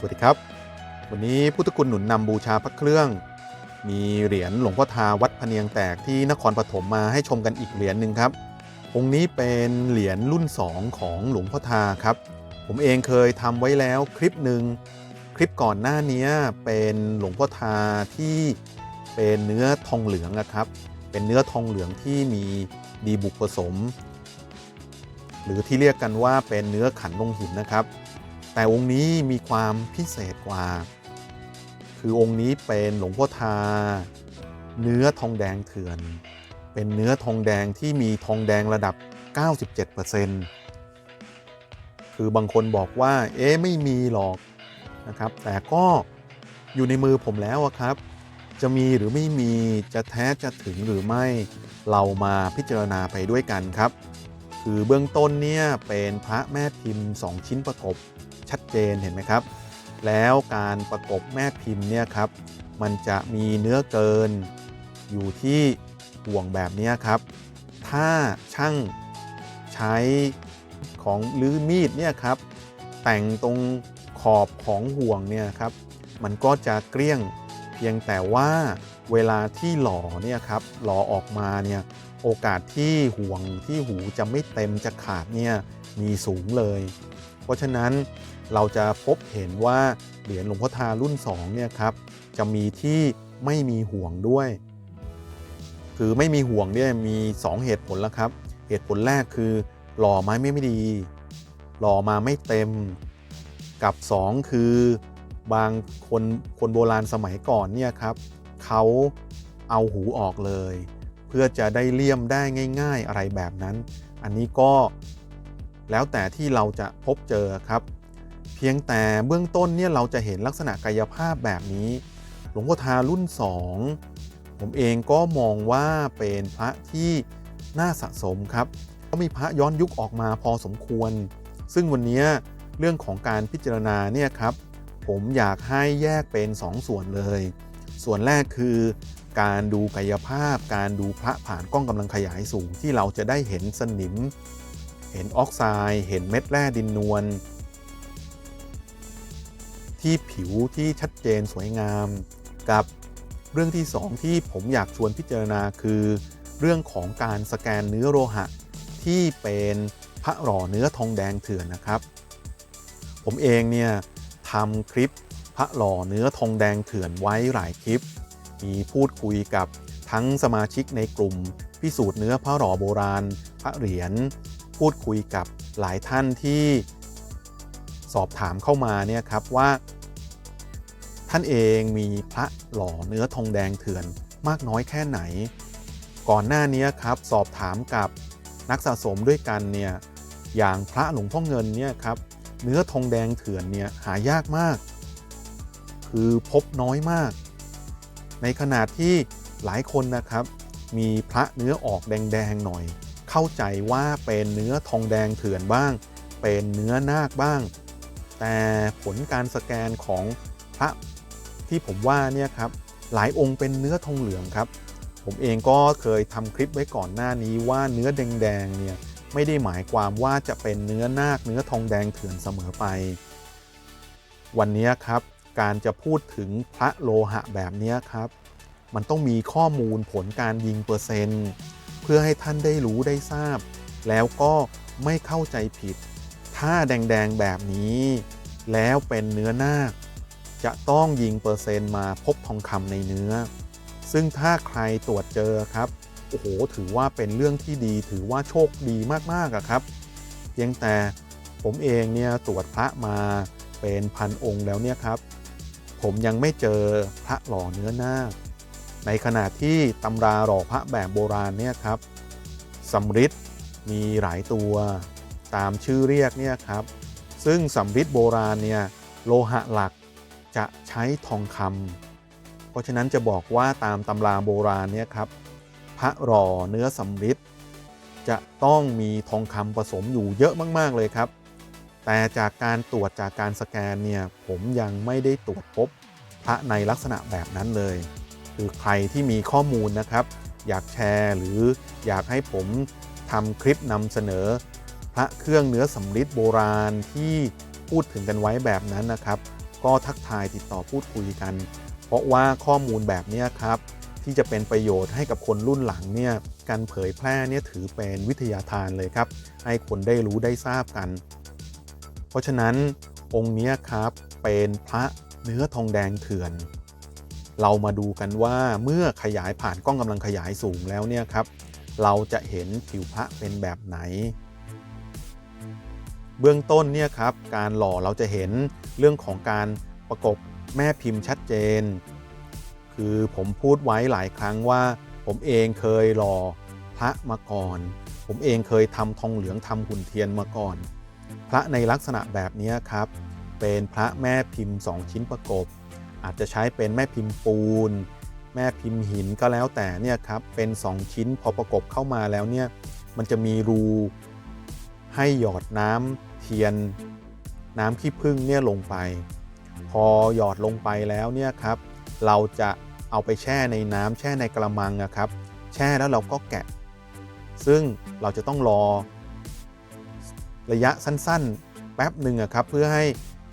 สวัสดีครับ วันนี้พุทธคุณหนุนนำบูชาพระเครื่อง มีเหรียญหลวงพ่อทาวัดพเนียงแตกที่นครปฐมมาให้ชมกันอีกเหรียญหนึ่งครับ องค์นี้เป็นเหรียญรุ่น 2 ของหลวงพ่อทาครับ ผมเองเคยทำไว้แล้วคลิปหนึ่งคลิปก่อนหน้านี้เป็นหลวงพ่อทาที่เป็นเนื้อทองเหลืองนะครับ เป็นเนื้อทองเหลืองที่มีดีบุกผสม หรือที่เรียกกันว่าเป็นเนื้อขันลงหินนะครับ แต่องค์นี้มีความพิเศษกว่า คือองค์นี้เป็นหลวงพ่อทา เนื้อทองแดงเถื่อน เป็นเนื้อทองแดงที่มีทองแดงระดับ 97%คือบางคนบอกว่า เอ๊ะไม่มีหรอกนะครับ แต่ก็อยู่ในมือผมแล้วครับ จะมีหรือไม่มีจะแท้จะถึงหรือไม่เรามาพิจารณาไปด้วยกันครับ คือเบื้องต้นเนี่ยเป็นพระแม่พิมพ์ 2 ชิ้นประกบ ชัดเจนเห็นไหมครับ แล้วการประกบแม่พิมพ์เนี่ยครับมันจะมีเนื้อเกินอยู่ที่ห่วงแบบนี้ครับ ถ้าช่างใช้ของหรือมีดเนี่ยครับแต่งตรงขอบของห่วงเนี่ยครับมันก็จะเกลี้ยงเพียงแต่ว่าเวลาที่หล่อเนี่ยครับหล่อออกมาเนี่ยโอกาสที่ห่วงที่หูจะไม่เต็มจะขาดเนี่ยมีสูงเลย เพราะฉะนั้นเราจะพบเห็นว่าเหรียญหลวงพ่อทารุ่น2เนี่ยครับจะมีที่ไม่มีห่วงด้วย คือไม่มีห่วงเนี่ยมี 2 เหตุผลแล้วครับ เหตุผลแรกคือหล่อไม้ไม่ไม่ดี หล่อมาไม่เต็ม กับ 2 คือบางคนคนโบราณสมัยก่อนเนี่ยครับเขาเอาหูออกเลย เพื่อจะได้เลี่ยมได้ง่าย ๆอะไรแบบนั้น อันนี้ก็ แล้วแต่ที่เราจะพบเจอครับ เพียงแต่เบื้องต้นเนี่ยเราจะเห็นลักษณะกายภาพแบบนี้ หลวงพ่อทารุ่น 2 ผมเองก็มองว่าเป็นพระที่น่าสะสมครับก็มีพระย้อนยุคออกมาพอสมควร ซึ่งวันนี้เรื่องของการพิจารณาเนี่ยครับ ผมอยากให้แยกเป็น 2ส่วนเลย ส่วนแรกคือการดูกายภาพ การดูพระผ่านกล้องกำลังขยายสูงที่เราจะได้เห็นสนิม ห็นออกไซด์เห็นเม็ดแร่ดินนวลที่ผิวที่ชัดเจนสวยงาม กับเรื่องที่ 2 ที่ผมอยากชวนพิจารณาคือ เรื่องของการสแกนเนื้อโลหะ ที่เป็นพระหล่อเนื้อทองแดงเถื่อนนะครับ ผมเองเนี่ยทำคลิปพระหล่อเนื้อทองแดงเถื่อนไว้หลายคลิป มีพูดคุยกับทั้งสมาชิกในกลุ่ม พิสูจน์เนื้อพระหล่อโบราณ พระเหรียญ พูดคุยกับหลายท่านที่สอบถามเข้ามาเนี่ยครับว่า ท่านเองมีพระหล่อเนื้อทองแดงเถื่อนมากน้อยแค่ไหน ก่อนหน้านี้ครับสอบถามกับนักสะสมด้วยกันเนี่ยอย่างพระหลวงพ่อเงินเนี่ยครับเนื้อทองแดงเถื่อนเนี่ยหายากมาก คือพบน้อยมาก ในขณะที่หลายคนนะครับ มีพระเนื้อออกแดงๆหน่อย เข้าใจว่าเป็นเนื้อทองแดงเถื่อนบ้าง เป็นเนื้อนาคบ้าง แต่ผลการสแกนของพระที่ผมว่าเนี่ยครับหลายองค์เป็นเนื้อทองเหลืองครับ ผมเองก็เคยทำคลิปไว้ก่อนหน้านี้ว่าเนื้อแดงๆเนี่ยไม่ได้หมายความว่าจะเป็นเนื้อนาคเนื้อทองแดงเถื่อนเสมอไป วันนี้ครับการจะพูดถึงพระโลหะแบบนี้ครับ มันต้องมีข้อมูลผลการยิงเปอร์เซ็นต์ พื่อให้ท่านได้รู้ได้ทราบ แล้วก็ไม่เข้าใจผิด ถ้าแดงๆแบบนี้ แล้วเป็นเนื้อนาคจะต้องยิงเปอร์เซ็นต์มาพบทองคำในเนื้อ ซึ่งถ้าใครตรวจเจอครับ โอ้โห ถือว่าเป็นเรื่องที่ดี ถือว่าโชคดีมากๆอะครับ เพียงแต่ผมเองเนี่ยตรวจพระมาเป็นพันองค์แล้วเนี่ยครับ ผมยังไม่เจอพระหล่อเนื้อนาค ในขณะที่ตำราหล่อพระแบบโบราณเนี่ยครับสำริดมีหลายตัวตามชื่อเรียกเนี่ยครับ ซึ่งสำริดโบราณเนี่ยโลหะหลักจะใช้ทองคำเพราะฉะนั้นจะบอกว่าตามตำราโบราณเนี่ยครับ พระหล่อเนื้อสำริดจะต้องมีทองคำผสมอยู่เยอะมาก ๆ เลยครับ แต่จากการตรวจจากการสแกนเนี่ยผมยังไม่ได้ตรวจพบพระในลักษณะแบบนั้นเลย คือใครที่มีข้อมูลนะครับ อยากแชร์หรืออยากให้ผมทำคลิปนำเสนอ พระเครื่องเนื้อสำริดโบราณที่พูดถึงกันไว้แบบนั้นนะครับ ก็ทักทายติดต่อพูดคุยกัน เพราะว่าข้อมูลแบบนี้ครับที่จะเป็นประโยชน์ให้กับคนรุ่นหลังเนี่ยการเผยแพร่เนี่ยถือเป็นวิทยาทานเลยครับ ให้คนได้รู้ได้ทราบกัน เพราะฉะนั้นองค์นี้ครับเป็นพระเนื้อทองแดงเถื่อน เรามาดูกันว่าเมื่อขยายผ่านกล้องกำลังขยายสูงแล้วเนี่ยครับ เราจะเห็นผิวพระเป็นแบบไหน เบื้องต้นเนี่ยครับการหล่อเราจะเห็นเรื่องของการประกบแม่พิมพ์ชัดเจน คือผมพูดไว้หลายครั้งว่า ผมเองเคยหล่อพระมาก่อน ผมเองเคยทำทองเหลืองทำหุ่นเทียนมาก่อน พระในลักษณะแบบนี้ครับ เป็นพระแม่พิมพ์ 2 ชิ้นประกบ อาจจะใช้เป็นแม่พิมพ์ปูน แม่พิมพ์หินก็แล้วแต่เนี่ยครับเป็น 2 ชิ้นพอประกบเข้ามาแล้วเนี่ยมันจะมีรูให้หยอดน้ำเทียนน้ำขี้ผึ้งเนี่ยลงไป พอหยอดลงไปแล้วเนี่ยครับ เราจะเอาไปแช่ในน้ำแช่ในกระมังนะครับ แช่แล้วเราก็แกะ ซึ่งเราจะต้องรอระยะสั้นๆ แป๊บหนึ่งอะครับเพื่อให้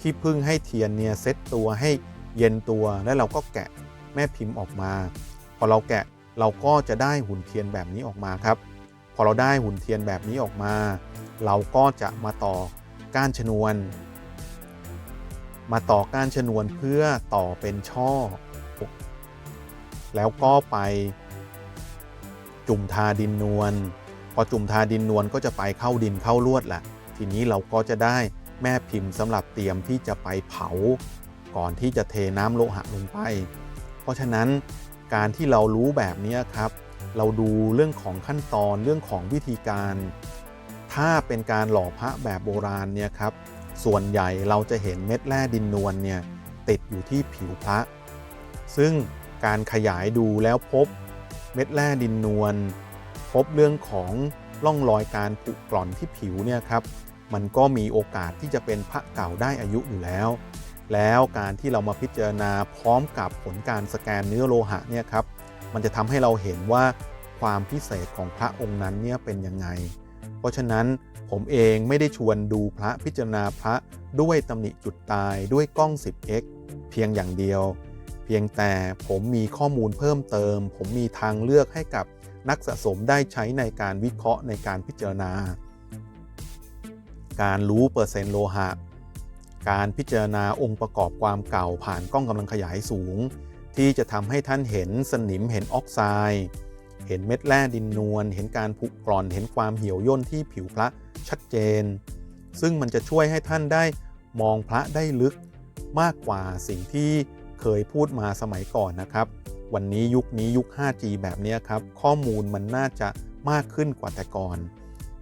ขี้ผึ้งให้เทียนเนี่ยเซตตัวให้ เย็นตัวแล้วเราก็แกะแม่พิมพ์ออกมา พอเราแกะเราก็จะได้หุ่นเทียนแบบนี้ออกมาครับ พอเราได้หุ่นเทียนแบบนี้ออกมา เราก็จะมาต่อก้านชนวน มาต่อก้านชนวนเพื่อต่อเป็นช่อ แล้วก็ไปจุ่มทาดินนวลพอจุ่มทาดินนวลก็จะไปเข้าดินเข้าลวดแหละทีนี้เราก็จะได้แม่พิมพ์สำหรับเตรียมที่จะไปเผา ก่อนที่จะเทน้ำโลหะลงไป เพราะฉะนั้นการที่เรารู้แบบนี้ครับ เราดูเรื่องของขั้นตอนเรื่องของวิธีการ ถ้าเป็นการหล่อพระแบบโบราณเนี่ยครับ ส่วนใหญ่เราจะเห็นเม็ดแร่ดินนวลเนี่ยติดอยู่ที่ผิวพระ ซึ่งการขยายดูแล้วพบเม็ดแร่ดินนวลพบเรื่องของร่องรอยการผุกร่อนที่ผิวเนี่ยครับ มันก็มีโอกาสที่จะเป็นพระเก่าได้อายุอยู่แล้ว แล้วการที่เรามาพิจารณาพร้อมกับผลการสแกนเนื้อโลหะเนี่ยครับมันจะทำให้เราเห็นว่าความพิเศษของพระองค์นั้นเนี่ยเป็นยังไง เพราะฉะนั้นผมเองไม่ได้ชวนดูพระพิจารณาพระด้วยตำหนิจุดตายด้วยกล้อง 10x เพียงอย่างเดียว เพียงแต่ผมมีข้อมูลเพิ่มเติม ผมมีทางเลือกให้กับนักสะสมได้ใช้ในการวิเคราะห์ในการพิจารณา การรู้เปอร์เซ็นต์โลหะ การพิจารณาองค์ประกอบความเก่าผ่านกล้องกำลังขยายสูง ที่จะทำให้ท่านเห็นสนิมเห็นออกไซด์เห็นเม็ดแร่ดินนวลเห็นการผุกร่อนเห็นความเหี่ยวย่นที่ผิวพระชัดเจน ซึ่งมันจะช่วยให้ท่านได้มองพระได้ลึกมากกว่าสิ่งที่เคยพูดมาสมัยก่อนนะครับ วันนี้ยุคนี้ยุค 5G แบบนี้ครับ ข้อมูลมันน่าจะมากขึ้นกว่าแต่ก่อน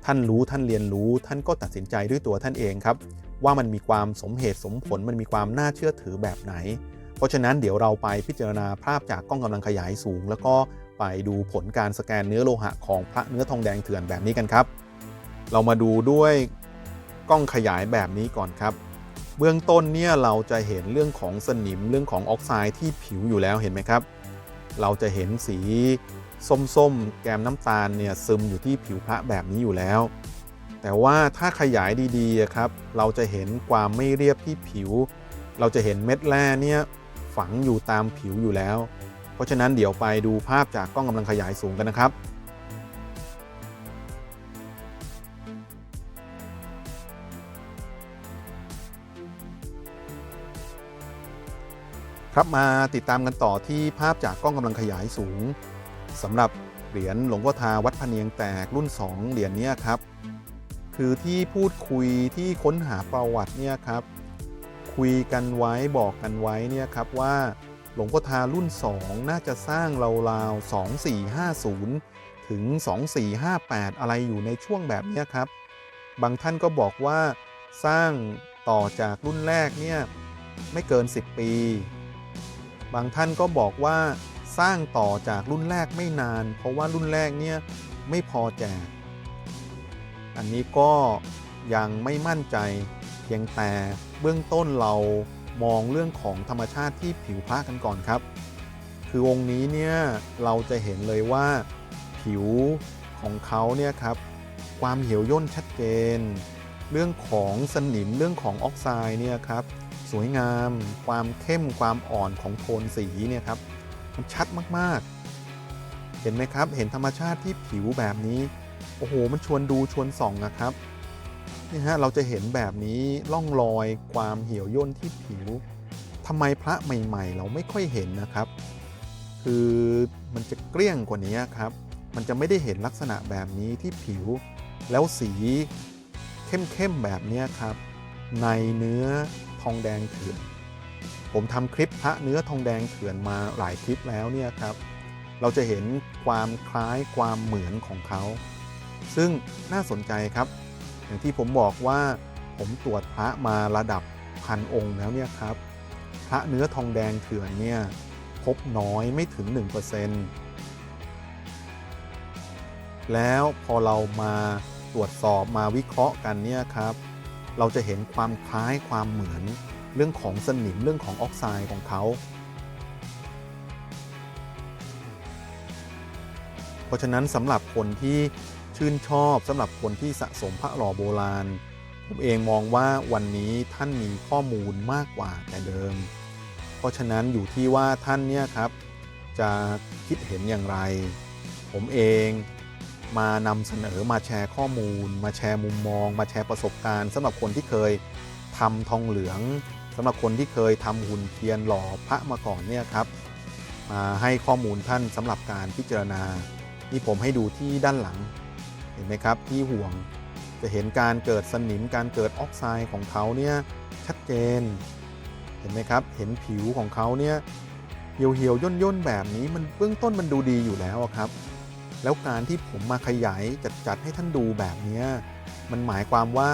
ท่านรู้ท่านเรียนรู้ท่านก็ตัดสินใจด้วยตัวท่านเองครับ ว่ามันมีความสมเหตุสมผลมันมีความน่าเชื่อถือแบบไหน เพราะฉะนั้นเดี๋ยวเราไปพิจารณาภาพจากกล้องกำลังขยายสูง แล้วก็ไปดูผลการสแกนเนื้อโลหะของพระเนื้อทองแดงเถื่อนแบบนี้กันครับ เรามาดูด้วยกล้องขยายแบบนี้ก่อนครับ เบื้องต้นเนี่ยเราจะเห็นเรื่องของสนิมเรื่องของออกไซด์ที่ผิวอยู่แล้วเห็นไหมครับ เราจะเห็นสีส้มๆ แกมน้ำตาลเนี่ยซึมอยู่ที่ผิวพระแบบนี้อยู่แล้ว แต่ว่าถ้าขยายดีๆครับ เราจะเห็นความไม่เรียบที่ผิว เราจะเห็นเม็ดแร่เนี่ยฝังอยู่ตามผิวอยู่แล้ว เพราะฉะนั้นเดี๋ยวไปดูภาพจากกล้องกำลังขยายสูงกันนะครับครับมาติดตามกันต่อที่ภาพจากกล้องกำลังขยายสูงสำหรับเหรียญหลวงพ่อทาวัดพเนียงแตกรุ่น 2 เหรียญเนี้ยครับ คือที่พูดคุยที่ค้นหาประวัติเนี่ยครับคุยกันไว้บอกกันไว้เนี่ยครับว่าหลวงพ่อทารุ่น 2 น่าจะสร้างราวๆ2450 ถึง 2458 อะไรอยู่ในช่วงแบบนี้ครับ บางท่านก็บอกว่าสร้างต่อจากรุ่นแรกเนี่ยไม่เกิน 10 ปี บางท่านก็บอกว่าสร้างต่อจากรุ่นแรกไม่นาน เพราะว่ารุ่นแรกเนี่ยไม่พอแจก อันนี้ก็ยังไม่มั่นใจเพียงแต่เบื้องต้นเรามองเรื่องของธรรมชาติที่ผิวพระกันก่อนครับ คือองค์นี้เนี่ยเราจะเห็นเลยว่าผิวของเขาเนี่ยครับความเหี่ยวย่นชัดเจน เรื่องของสนิมเรื่องของออกไซด์เนี่ยครับสวยงาม ความเข้มความอ่อนของโทนสีเนี่ยครับมันชัดมากๆ เห็นไหมครับเห็นธรรมชาติที่ผิวแบบนี้ อ้โหมันชวนดูชวนส่องนะครับนี่ฮะเราจะเห็นแบบนี้ล่องรอยความเหี่ยวย่นที่ผิวทำไมพระใหม่ๆ เราไม่ค่อยเห็นนะครับ คือมันจะเกลี้ยงกว่านี้ครับ มันจะไม่ได้เห็นลักษณะแบบนี้ที่ผิว แล้วสีเข้มๆแบบนี้ครับ ในเนื้อทองแดงเถื่อน ผมทำคลิปพระเนื้อทองแดงเถื่อนมาหลายคลิปแล้วเนี่ยครับ เราจะเห็นความคล้ายความเหมือนของเขา ซึ่งน่าสนใจครับ อย่างที่ผมบอกว่าผมตรวจพระมาระดับพันองค์แล้วเนี่ยครับ พระเนื้อทองแดงเถื่อนเนี่ยพบน้อยไม่ถึง 1%แล้วพอเรามาตรวจสอบมาวิเคราะห์กันเนี่ยครับ เราจะเห็นความคล้ายความเหมือนเรื่องของสนิมเรื่องของออกไซด์ของเขา เพราะฉะนั้นสำหรับคนที่ ชื่นชอบสำหรับคนที่สะสมพระหล่อโบราณ ผมเองมองว่าวันนี้ท่านมีข้อมูลมากกว่าแต่เดิม เพราะฉะนั้นอยู่ที่ว่าท่านเนี่ยครับ จะคิดเห็นอย่างไร ผมเองมานำเสนอมาแชร์ข้อมูล มาแชร์มุมมอง มาแชร์ประสบการณ์สำหรับคนที่เคยทำทองเหลืองสำหรับคนที่เคยทำหุ่นเทียนหล่อพระมาก่อนเนี่ยครับมาให้ข้อมูลท่านสำหรับการพิจารณาที่ผมให้ดูที่ด้านหลัง เห็นไหมครับที่ห่วงจะเห็นการเกิดสนิมการเกิดออกไซด์ของเขาเนี่ยชัดเจน เห็นไหมครับ เห็นผิวของเขาเนี่ยเหี่ยวเหี่ยวย่นย่นแบบนี้มันเบื้องต้นมันดูดีอยู่แล้วครับ แล้วการที่ผมมาขยายจัดจัดๆให้ท่านดูแบบนี้มันหมายความว่า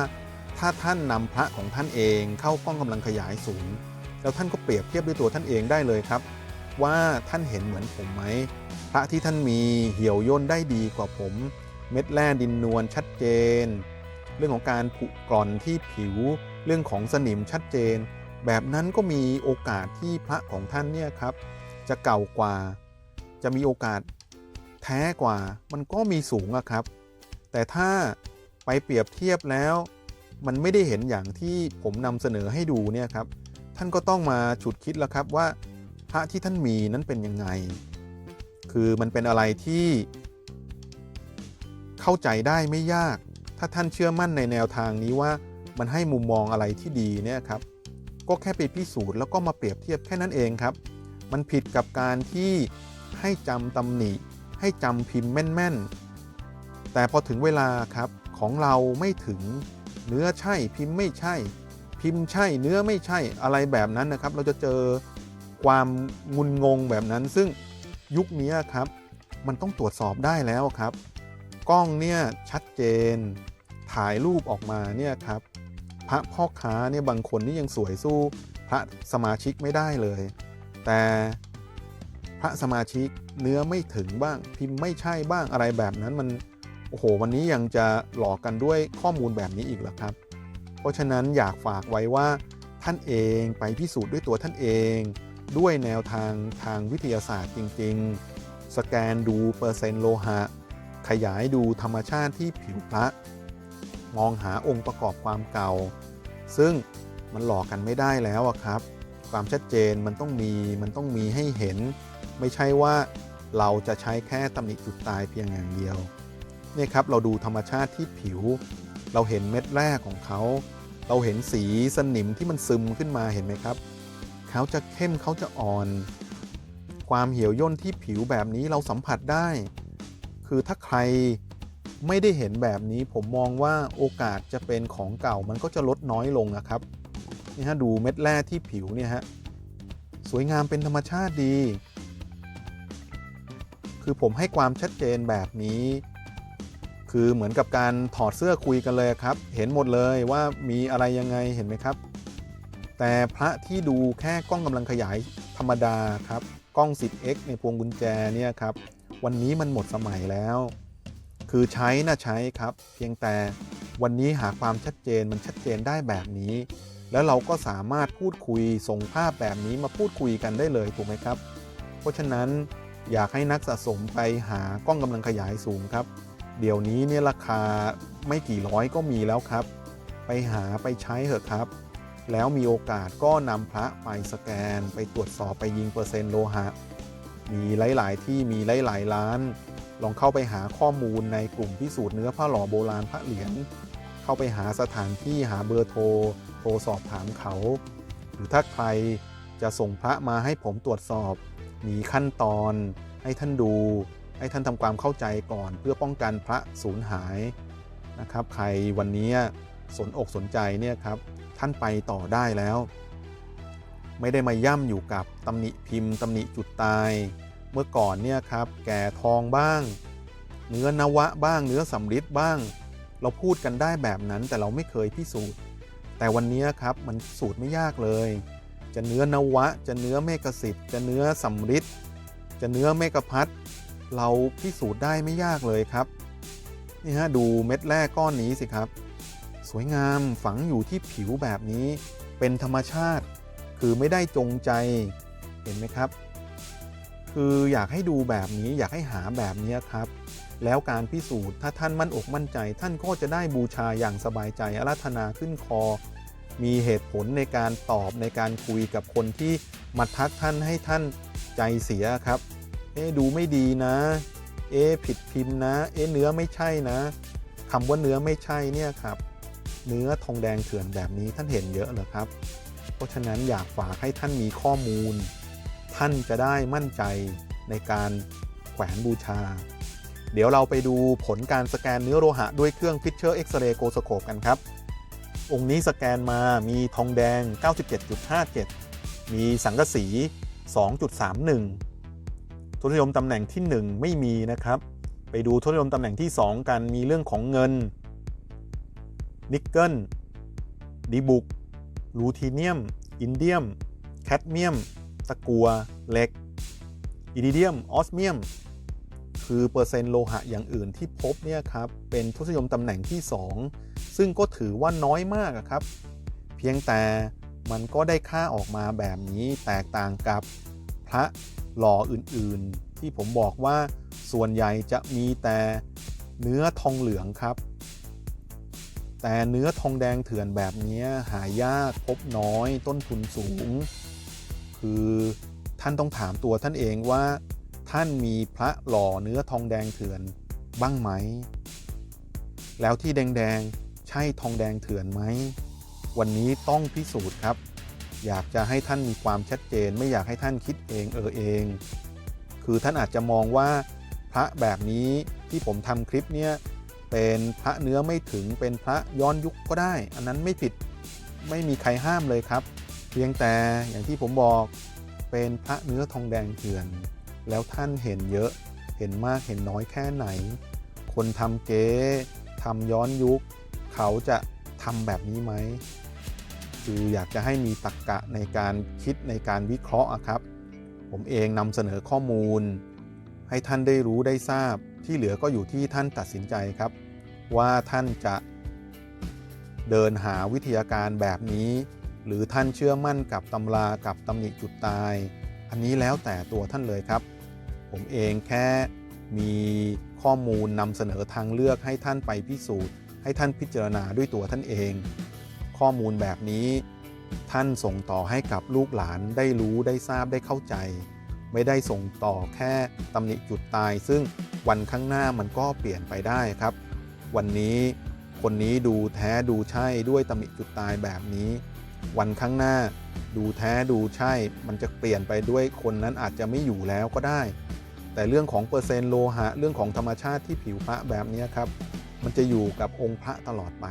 ถ้าท่านนำพระของท่านเองเข้ากล้องกำลังขยายสูงแล้วท่านก็เปรียบเทียบด้วยตัวท่านเองได้เลยครับ ว่าท่านเห็นเหมือนผมไหมพระที่ท่านมีเหี่ยวย่นได้ดีกว่าผม เม็ดแร่ดินนวลชัดเจน เรื่องของการผุกร่อนที่ผิว เรื่องของสนิมชัดเจน แบบนั้นก็มีโอกาสที่พระของท่านเนี่ยครับ จะเก่ากว่า จะมีโอกาสแท้กว่า มันก็มีสูงอะครับ แต่ถ้าไปเปรียบเทียบแล้ว มันไม่ได้เห็นอย่างที่ผมนำเสนอให้ดูเนี่ยครับ ท่านก็ต้องมาฉุดคิดแล้วครับว่าพระที่ท่านมีนั้นเป็นยังไง คือมันเป็นอะไรที่ เข้าใจได้ไม่ยาก ถ้าท่านเชื่อมั่นในแนวทางนี้ว่ามันให้มุมมองอะไรที่ดีเนี่ยครับ ก็แค่ไปพิสูจน์แล้วก็มาเปรียบเทียบแค่นั้นเองครับ มันผิดกับการที่ให้จำตำหนิ ให้จำพิมพ์แม่นๆ แต่พอถึงเวลาครับของเราไม่ถึงเนื้อใช่พิมพ์ไม่ใช่ พิมพ์ใช่เนื้อไม่ใช่อะไรแบบนั้นนะครับ เราจะเจอความงุนงงแบบนั้น ซึ่งยุคนี้ครับ มันต้องตรวจสอบได้แล้วครับ กล้องเนี่ยชัดเจน ถ่ายรูปออกมาเนี่ยครับพระพ่อค้าเนี่ยบางคนนี่ยังสวยสู้พระสมาชิกไม่ได้เลย แต่พระสมาชิกเนื้อไม่ถึงบ้างพิมพ์ไม่ใช่บ้างอะไรแบบนั้นมันโอ้โห วันนี้ยังจะหลอกกันด้วยข้อมูลแบบนี้อีกเหรอครับ เพราะฉะนั้นอยากฝากไว้ว่าท่านเองไปพิสูจน์ด้วยตัวท่านเอง ด้วยแนวทางทางวิทยาศาสตร์จริง ๆ สแกนดูเปอร์เซ็นต์โลหะ ขยายดูธรรมชาติที่ผิวพระ มองหาองค์ประกอบความเก่า ซึ่งมันหลอกกันไม่ได้แล้วครับ ความชัดเจนมันต้องมีมันต้องมีให้เห็น ไม่ใช่ว่าเราจะใช้แค่ตำหนิจุดตายเพียงอย่างเดียวเนี่ยครับเราดูธรรมชาติที่ผิว เราเห็นเม็ดแรกของเขา เราเห็นสีสนิมที่มันซึมขึ้นมาเห็นไหมครับ เขาจะเข้มเขาจะอ่อน ความเหี่ยวย่นที่ผิวแบบนี้เราสัมผัสได้ คือถ้าใครไม่ได้เห็นแบบนี้ผมมองว่าโอกาสจะเป็นของเก่ามันก็จะลดน้อยลงนะครับนี่ฮะดูเม็ดแร่ที่ผิวเนี่ยฮะสวยงามเป็นธรรมชาติดี คือผมให้ความชัดเจนแบบนี้ คือเหมือนกับการถอดเสื้อคุยกันเลยครับ เห็นหมดเลยว่ามีอะไรยังไงเห็นไหมครับ แต่พระที่ดูแค่กล้องกำลังขยายธรรมดาครับ กล้อง 10x ในพวงกุญแจเนี่ยครับ วันนี้มันหมดสมัยแล้ว คือใช้นะใช้ครับ เพียงแต่วันนี้หาความชัดเจนมันชัดเจนได้แบบนี้ แล้วเราก็สามารถพูดคุยส่งภาพแบบนี้มาพูดคุยกันได้เลยถูกไหมครับ เพราะฉะนั้นอยากให้นักสะสมไปหากล้องกำลังขยายสูงครับ เดี๋ยวนี้เนี่ยราคาไม่กี่ร้อยก็มีแล้วครับ ไปหาไปใช้เถอะครับ แล้วมีโอกาสก็นำพระไปสแกน ไปตรวจสอบไปยิงเปอร์เซ็นต์โลหะ มีหลาย ๆ ที่มีหลาย ๆ ร้าน ลองเข้าไปหาข้อมูลในกลุ่มพิสูจน์เนื้อผ้าหล่อโบราณพระเหรียญเข้าไปหาสถานที่หาเบอร์โทรโทรสอบถามเขา หรือถ้าใครจะส่งพระมาให้ผมตรวจสอบ มีขั้นตอนให้ท่านดู ให้ท่านทำความเข้าใจก่อนเพื่อป้องกันพระสูญหายนะครับ ใครวันนี้สนอกสนใจเนี่ยครับท่านไปต่อได้แล้ว ไม่ได้มาย่ำอยู่กับตำหนิพิมพ์ตำหนิจุดตาย เมื่อก่อนเนี่ยครับแก่ทองบ้าง เนื้อนวะบ้าง เนื้อสำริดบ้าง เราพูดกันได้แบบนั้นแต่เราไม่เคยพิสูจน์ แต่วันนี้ครับมันสูจน์ไม่ยากเลย จะเนื้อนวะ จะเนื้อเมกสิทธิ์จะเนื้อสำริดจะเนื้อเมกพัทเราพิสูจน์ได้ไม่ยากเลยครับนี่ฮะดูเม็ดแร่ก้อนนี้สิครับ สวยงามฝังอยู่ที่ผิวแบบนี้เป็นธรรมชาติ คือไม่ได้จงใจเห็นไหมครับ คืออยากให้ดูแบบนี้อยากให้หาแบบนี้ครับ แล้วการพิสูจน์ถ้าท่านมั่นอกมั่นใจ ท่านก็จะได้บูชาอย่างสบายใจอาราธนาขึ้นคอ มีเหตุผลในการตอบในการคุยกับคนที่มาทักท่านให้ท่านใจเสียครับเอ๊ดูไม่ดีนะ เอ๊ผิดพิมพ์นะ เอ๊เนื้อไม่ใช่นะคำว่าเนื้อไม่ใช่เนี่ยครับ เนื้อทองแดงเถื่อนแบบนี้ท่านเห็นเยอะเหรอครับ เพราะฉะนั้นอยากฝากให้ท่านมีข้อมูล ท่านจะได้มั่นใจในการแขวนบูชา เดี๋ยวเราไปดูผลการสแกนเนื้อโลหะด้วยเครื่อง Fisher X-ray g o s c o p e กันครับ องค์นี้สแกนมามีทองแดง 97.57 มีสังกะสี 2.31 ทศนิยมตำแหน่งที่ 1 ไม่มีนะครับ ไปดูทศนิยมตำแหน่งที่ 2 กันมีเรื่องของเงินนิกเกิลดีบุก ลูทีเนียม อินเดียม แคดเมียม ตะกัวเหล็ก อิริเดียม ออสเมียม คือเปอร์เซ็นต์โลหะอย่างอื่นที่พบเนี่ยครับ เป็นทศนิยมตำแหน่งที่ 2 ซึ่งก็ถือว่าน้อยมากครับ เพียงแต่มันก็ได้ค่าออกมาแบบนี้แตกต่างกับพระหล่ออื่นๆ ที่ผมบอกว่าส่วนใหญ่จะมีแต่เนื้อทองเหลืองครับ แต่เนื้อทองแดงเถื่อนแบบนี้หายากพบน้อยต้นทุนสูง คือท่านต้องถามตัวท่านเองว่า ท่านมีพระหล่อเนื้อทองแดงเถื่อนบ้างไหม แล้วที่แดงๆใช่ทองแดงเถื่อนไหม วันนี้ต้องพิสูจน์ครับ อยากจะให้ท่านมีความชัดเจน ไม่อยากให้ท่านคิดเองเออเอง คือท่านอาจจะมองว่าพระแบบนี้ที่ผมทำคลิปเนี่ย เป็นพระเนื้อไม่ถึงเป็นพระย้อนยุคก็ได้ อันนั้นไม่ผิดไม่มีใครห้ามเลยครับ เพียงแต่อย่างที่ผมบอกเป็นพระเนื้อทองแดงเถื่อน แล้วท่านเห็นเยอะเห็นมากเห็นน้อยแค่ไหน คนทำเก๊ทำย้อนยุค เขาจะทำแบบนี้ไหมคืออยากจะให้มีตรรกกะในการคิดในการวิเคราะห์ครับ ผมเองนำเสนอข้อมูล ให้ท่านได้รู้ได้ทราบ ที่เหลือก็อยู่ที่ท่านตัดสินใจครับ ว่าท่านจะเดินหาวิทยาการแบบนี้ หรือท่านเชื่อมั่นกับตำรากับตำหนิจุดตาย อันนี้แล้วแต่ตัวท่านเลยครับ ผมเองแค่มีข้อมูลนำเสนอทางเลือกให้ท่านไปพิสูจน์ ให้ท่านพิจารณาด้วยตัวท่านเอง ข้อมูลแบบนี้ ท่านส่งต่อให้กับลูกหลานได้รู้ได้ทราบได้เข้าใจ ไม่ได้ส่งต่อแค่ตำหนิจุดตายซึ่ง วันข้างหน้ามันก็เปลี่ยนไปได้ครับ วันนี้คนนี้ดูแท้ดูใช่ด้วยตำหนิจุดตายแบบนี้ วันข้างหน้าดูแท้ดูใช่ มันจะเปลี่ยนไปด้วยคนนั้นอาจจะไม่อยู่แล้วก็ได้ แต่เรื่องของเปอร์เซ็นต์โลหะเรื่องของธรรมชาติที่ผิวพระแบบนี้ครับ มันจะอยู่กับองค์พระตลอดไป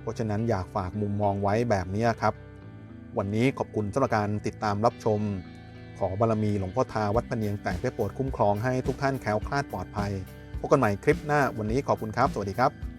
เพราะฉะนั้นอยากฝากมุมมองไว้แบบนี้ครับ วันนี้ขอบคุณสำหรับการติดตามรับชม ขอบารมีหลวงพ่อทาวัดพเนียงแต่ได้โปรดคุ้มครองให้ทุกท่านแคล้วคลาดปลอดภัยพบกันใหม่คลิปหน้าวันนี้ขอบคุณครับ สวัสดีครับ